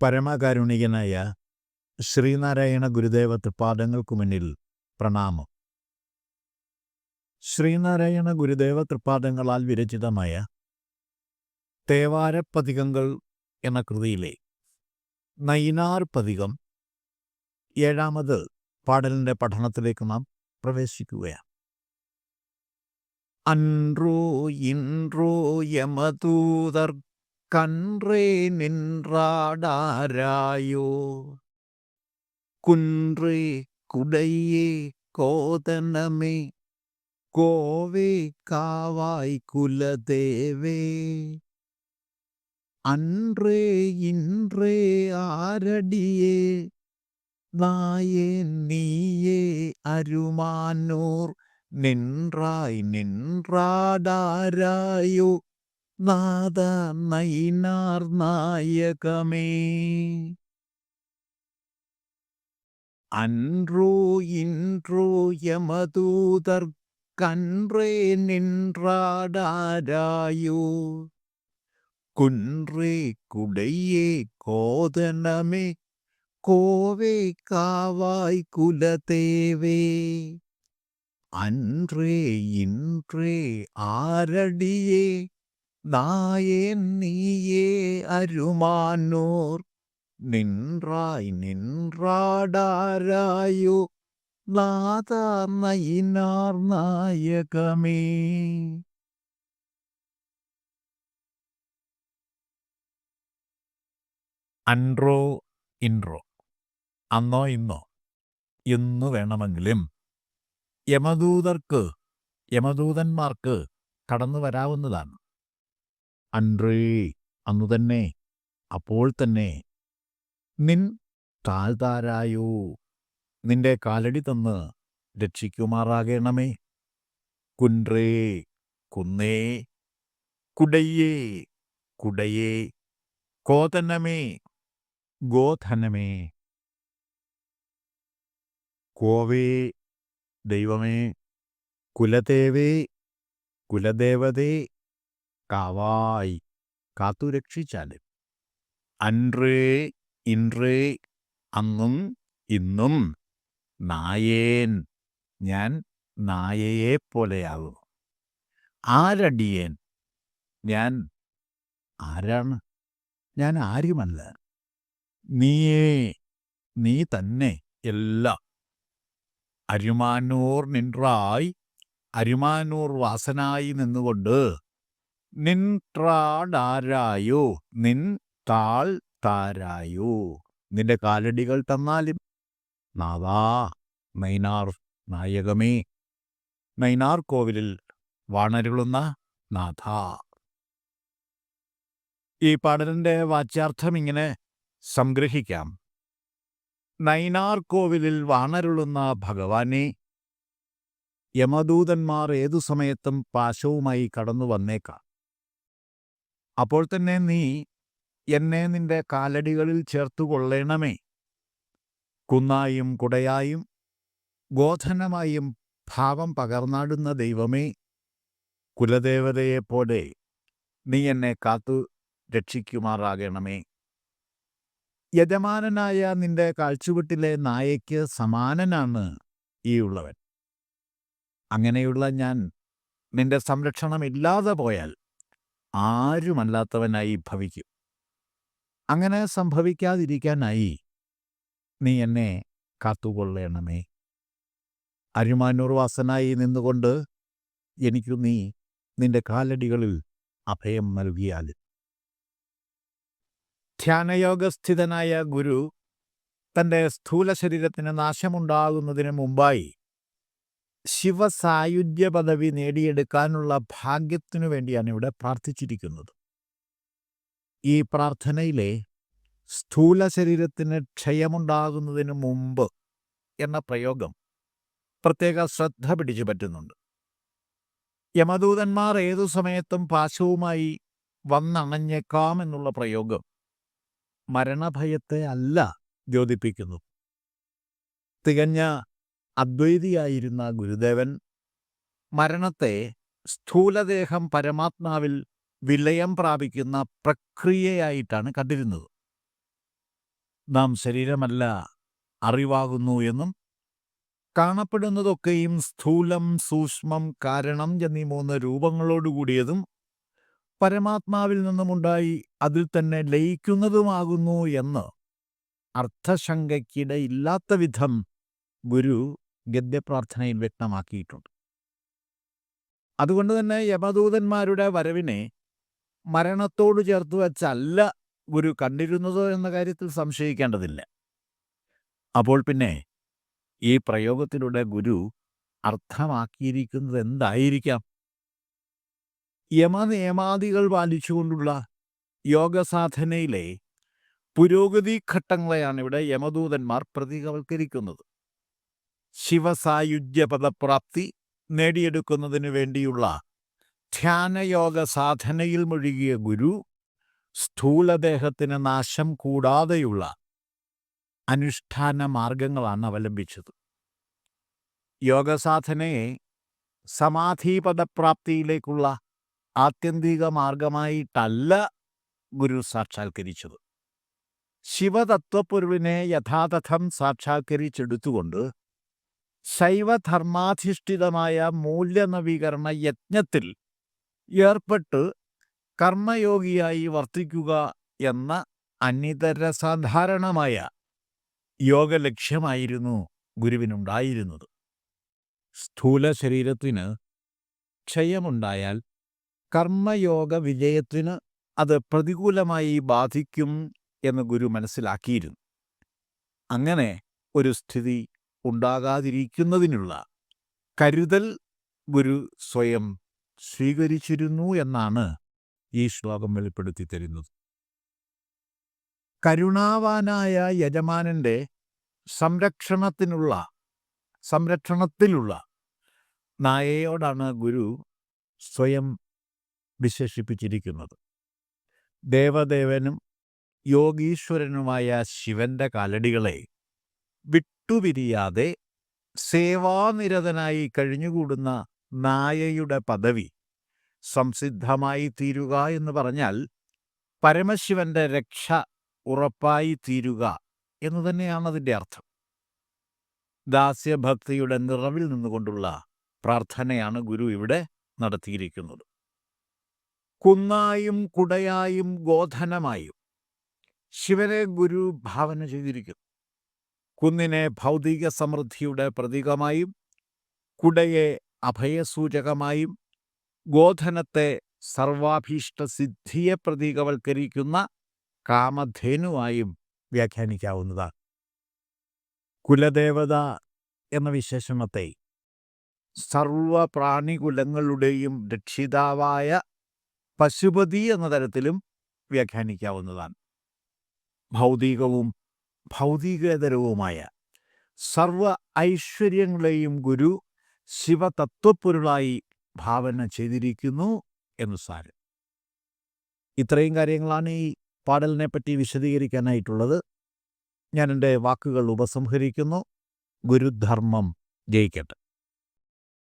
പരമകാരുണികനായ ശ്രീനാരായണ ഗുരുദേവ തൃപ്പാദങ്ങൾക്കു മുന്നിൽ പ്രണാമം. ശ്രീനാരായണ ഗുരുദേവ തൃപ്പാദങ്ങളാൽ വിരചിതമായ തേവാരപ്പതികങ്ങൾ എന്ന കൃതിയിലെ നൈനാർ പതികം ഏഴാമത് പാടലിന്റെ പഠനത്തിലേക്ക് നാം പ്രവേശിക്കുകയാണ്. അൻറോ ഇൻറോ യമദൂതർ கன்றே நின்றாடாராயோ? குன்றே குடையே கோதனமே கோவே காவாய் குலதேவே? அன்றே இன்றே ஆரடியே நாயே நீயே அருமானோர் நின்றாய் நின்றாடாராயோ? நாதமைனார் நாயகமே. அன்றோ இன்றோ யமதூதர் கன்றே நின்றாடாராயோ. குன்றே குடையே கோதனமே கோவே காவாய் குலதேவே. அன்றே இன்றே ஆரடியே നായേൻ നീയേ അരുമാനൂർ നിൻറായ് നിൻറാടാരായോ നാഥ നയിനാർ നായകമേ. അൻറോ ഇൻറോ അന്നോ ഇന്നോ ഇന്നു വേണമെങ്കിലും യമദൂതർക്ക് യമദൂതന്മാർക്ക് കടന്നു വരാവുന്നതാണ്. അൻറേ അന്നു തന്നെ അപ്പോൾ തന്നെ. നിൻ താഴ്താരായോ നിന്റെ കാലടി തന്ന് രക്ഷിക്കുമാറാകണമേ. കുൻറേ കുന്നേ കുടയേ കുടയേ കോതന്നമേ ഗോധനമേ. കോവേ ദൈവമേ കുലദേവേ കുലദേവതേ കാവായി കാത്തുരക്ഷിച്ചാലും അൻറേ ഇൻറേ അന്നും ഇന്നും നായേൻ ഞാൻ നായയെ പോലെയാകും ആരടിയേൻ? ഞാൻ ആരാണ്? ഞാൻ ആരുമല്ല. നീയേ നീ തന്നെ എല്ലാം. അരുമാനൂർ നിൻറായി അരുമാനൂർ വാസനായി നിന്നുകൊണ്ട് നിൻട്രാടാരായോ നിൻ താൾ താരായോ? നിന്റെ കാലടികൾ തന്നാലും. നാദാ നൈനാർ നായകമേ. നൈനാർ കോവിലിൽ വാണരുളുന്ന നാഥ. ഈ പാടലിന്റെ വാച്യാർത്ഥം ഇങ്ങനെ സംഗ്രഹിക്കാം. നൈനാർ കോവിലിൽ വാണരുളുന്ന ഭഗവാനെ യമദൂതന്മാർ ഏതു സമയത്തും പാശവുമായി കടന്നു വന്നേക്കാം. അപ്പോൾ തന്നെ നീ എന്നെ നിന്റെ കാലടികളിൽ ചേർത്തു കൊള്ളണമേ. കുന്നായും കുടയായും ഗോധനമായും ഭാവം പകർന്നാടുന്ന ദൈവമേ കുലദേവതയെപ്പോലെ നീ എന്നെ കാത്തു രക്ഷിക്കുമാറാകണമേ. യജമാനനായ നിന്റെ കാഴ്ചവെട്ടിലെ നായയ്ക്ക് സമാനനാണ് ഈ ഉള്ളവൻ. അങ്ങനെയുള്ള ഞാൻ നിന്റെ സംരക്ഷണമില്ലാതെ പോയാൽ ആരുമല്ലാത്തവനായി ഭവിക്കും. അങ്ങനെ സംഭവിക്കാതിരിക്കാനായി നീ എന്നെ കാത്തുകൊള്ളണമേ. അരുമാനൂർ വാസനായി നിന്നുകൊണ്ട് എനിക്കു നീ നിന്റെ കാലടികളിൽ അഭയം നൽകിയാൽ. ധ്യാനയോഗസ്ഥിതനായ ഗുരു തന്റെ സ്ഥൂല ശരീരത്തിന് നാശമുണ്ടാകുന്നതിന് മുമ്പായി ശിവസായുജ്യ പദവി നേടിയെടുക്കാനുള്ള ഭാഗ്യത്തിനു വേണ്ടിയാണ് ഇവിടെ പ്രാർത്ഥിച്ചിരിക്കുന്നത്. ഈ പ്രാർത്ഥനയിലെ സ്ഥൂല ശരീരത്തിന് ക്ഷയമുണ്ടാകുന്നതിന് മുമ്പ് എന്ന പ്രയോഗം പ്രത്യേക ശ്രദ്ധ പിടിച്ചു പറ്റുന്നുണ്ട്. യമദൂതന്മാർ ഏതു സമയത്തും പാശവുമായി വന്നണഞ്ഞേക്കാം എന്നുള്ള പ്രയോഗം മരണഭയത്തെ അല്ല ദ്യോതിപ്പിക്കുന്നു. തികഞ്ഞ അദ്വൈതിയായിരുന്ന ഗുരുദേവൻ മരണത്തെ സ്ഥൂലദേഹം പരമാത്മാവിൽ വിലയം പ്രാപിക്കുന്ന പ്രക്രിയയായിട്ടാണ് കണ്ടിരുന്നത്. നാം ശരീരമല്ല അറിവാകുന്നു എന്നും കാണപ്പെടുന്നതൊക്കെയും സ്ഥൂലം സൂക്ഷ്മം കാരണം എന്നീ മൂന്ന് രൂപങ്ങളോടുകൂടിയതും പരമാത്മാവിൽ നിന്നുമുണ്ടായി അതിൽ തന്നെ ലയിക്കുന്നതുമാകുന്നു എന്ന് അർത്ഥശങ്കയ്ക്കിടയില്ലാത്ത വിധം ഗുരു ഗദ്യപ്രാർത്ഥനയിൽ വ്യക്തമാക്കിയിട്ടുണ്ട്. അതുകൊണ്ട് തന്നെ യമദൂതന്മാരുടെ വരവിനെ മരണത്തോട് ചേർത്ത് വെച്ചല്ല ഗുരു കണ്ടിരുന്നത് എന്ന കാര്യത്തിൽ സംശയിക്കേണ്ടതില്ല. അപ്പോൾ പിന്നെ ഈ പ്രയോഗത്തിലൂടെ ഗുരു അർത്ഥമാക്കിയിരിക്കുന്നത് എന്തായിരിക്കാം യമനിയമാദികൾ പാലിച്ചുകൊണ്ടുള്ള യോഗസാധനയിലെ പുരോഗതി ഘട്ടങ്ങളെയാണ് ഇവിടെ യമദൂതന്മാർ പ്രതീകവൽക്കരിക്കുന്നത് ശിവസായുജ്യ പദപ്രാപ്തി നേടിയെടുക്കുന്നതിന് വേണ്ടിയുള്ള ധ്യാനയോഗ സാധനയിൽ മുഴുകിയ ഗുരു സ്ഥൂലദേഹത്തിന് നാശം കൂടാതെയുള്ള അനുഷ്ഠാന മാർഗങ്ങളാണ് അവലംബിച്ചത്. യോഗസാധനയെ സമാധിപദപ്രാപ്തിയിലേക്കുള്ള ആത്യന്തിക മാർഗമായിട്ടല്ല ഗുരു സാക്ഷാത്കരിച്ചത്. ശിവതത്വപ്പൊരുളിനെ യഥാതഥം സാക്ഷാത്കരിച്ചെടുത്തുകൊണ്ട് ശൈവധർമാധിഷ്ഠിതമായ മൂല്യനവീകരണ യജ്ഞത്തിൽ ഏർപ്പെട്ട് കർമ്മയോഗിയായി വർത്തിക്കുക എന്ന അനിതര സാധാരണമായ യോഗലക്ഷ്യമായിരുന്നു ഗുരുവിനുണ്ടായിരുന്നത്. സ്ഥൂല ശരീരത്തിന് ക്ഷയമുണ്ടായാൽ കർമ്മയോഗ വിജയത്തിന് അത് പ്രതികൂലമായി ബാധിക്കും എന്ന് ഗുരു മനസ്സിലാക്കിയിരുന്നു. അങ്ങനെ ഒരു സ്ഥിതി ഉണ്ടാകാതിരിക്കുന്നതിനുള്ള കരുതൽ ഗുരു സ്വയം സ്വീകരിച്ചിരുന്നു എന്നാണ് ഈ ശ്ലോകം വെളിപ്പെടുത്തി തരുന്നത്. കരുണാവാനായ യജമാനന്റെ സംരക്ഷണത്തിനുള്ള സംരക്ഷണത്തിലുള്ള നായയോടാണ് ഗുരു സ്വയം വിശേഷിപ്പിച്ചിരിക്കുന്നത്. ദേവദേവനും യോഗീശ്വരനുമായ ശിവന്റെ കാലടികളെ വിട്ടുപിരിയാതെ സേവാനിരതനായി കഴിഞ്ഞുകൂടുന്ന നായയുടെ പദവി സംസിദ്ധമായി തീരുക എന്ന് പറഞ്ഞാൽ പരമശിവന്റെ രക്ഷ ഉറപ്പായി തീരുക എന്ന് തന്നെയാണ് അതിന്റെ അർത്ഥം. ദാസ്യഭക്തിയുടെ നിറവിൽ നിന്നുകൊണ്ടുള്ള പ്രാർത്ഥനയാണ് ഗുരു ഇവിടെ നടത്തിയിരിക്കുന്നത്. കുന്നായും കുടയായും ഗോധനമായും ശിവനെ ഗുരു ഭാവന ചെയ്തിരിക്കുന്നു. കുന്നിനെ ഭൗതിക സമൃദ്ധിയുടെ പ്രതീകമായും കുടയെ അഭയസൂചകമായും ഗോധനത്തെ സർവാഭീഷ്ട സിദ്ധിയെ പ്രതീകവൽക്കരിക്കുന്ന കാമധേനുവായും വ്യാഖ്യാനിക്കാവുന്നതാണ്. കുലദേവത എന്ന വിശേഷണത്തെ സർവപ്രാണികുലങ്ങളുടെയും രക്ഷിതാവായ പശുപതി എന്ന തരത്തിലും വ്യാഖ്യാനിക്കാവുന്നതാണ്. ഭൗതികവും ഭൗതികേതരവുമായ സർവ ഐശ്വര്യങ്ങളെയും ഗുരു ശിവതത്വപ്പൊരുളായി ഭാവന ചെയ്തിരിക്കുന്നു എന്ന് സാരം. ഇത്രയും കാര്യങ്ങളാണ് ഈ പാടലിനെ പറ്റി വിശദീകരിക്കാനായിട്ടുള്ളത്. ഞാൻ എന്റെ വാക്കുകൾ ഉപസംഹരിക്കുന്നു. ഗുരുധർമ്മം ജയിക്കട്ടെ.